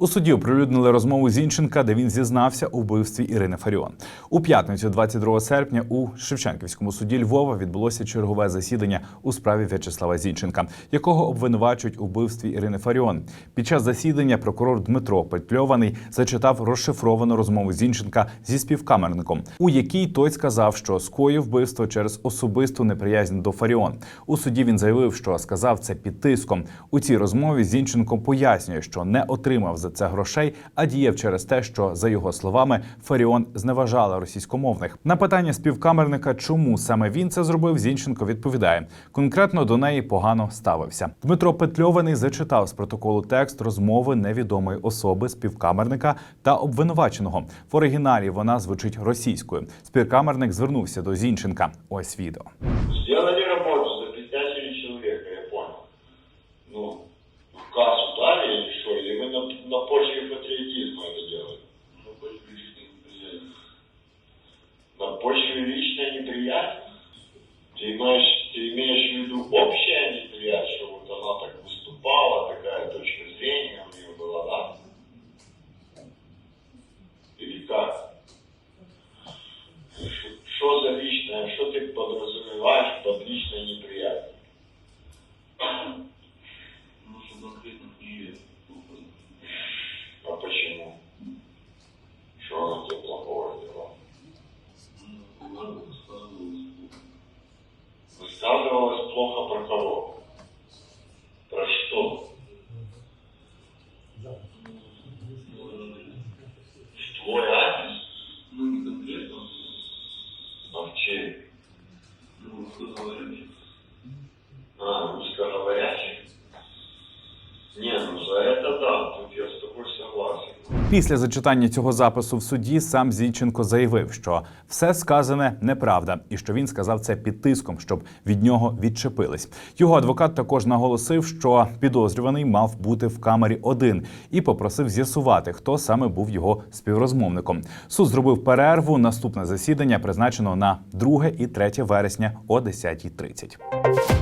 У суді оприлюднили розмову Зінченка, де він зізнався у вбивстві Ірини Фаріон. У п'ятницю, 22 серпня, у Шевченківському суді Львова відбулося чергове засідання у справі В'ячеслава Зінченка, якого обвинувачують у вбивстві Ірини Фаріон. Під час засідання прокурор Дмитро Петльований зачитав розшифровану розмову Зінченка зі співкамерником, у якій той сказав, що скоїв вбивство через особисту неприязнь до Фаріон. У суді він заявив, що сказав це під тиском. У цій розмові Зінченко пояснює, що не отримав за це грошей, а діяв через те, що за його словами Фаріон зневажала російськомовних. На питання співкамерника, чому саме він це зробив, Зінченко відповідає: конкретно до неї погано ставився. Дмитро Петльований зачитав з протоколу текст розмови невідомої особи співкамерника та обвинуваченого. В оригіналі вона звучить російською. Співкамерник звернувся до Зінченка. Ось відео. Сделали Ты имеешь, ты имеешь в виду общая неприязнь, что вот она так выступала, твой адрес? Ну, не конкретно, А ну, русскоговорящих. А, русскоговорящий? Не, ну за это да, Після зачитання цього запису в суді сам Зінченко заявив, що все сказане неправда, і що він сказав це під тиском, щоб від нього відчепились. Його адвокат також наголосив, що підозрюваний мав бути в камері один і попросив з'ясувати, хто саме був його співрозмовником. Суд зробив перерву. Наступне засідання призначено на 2 і 3 вересня о 10.30.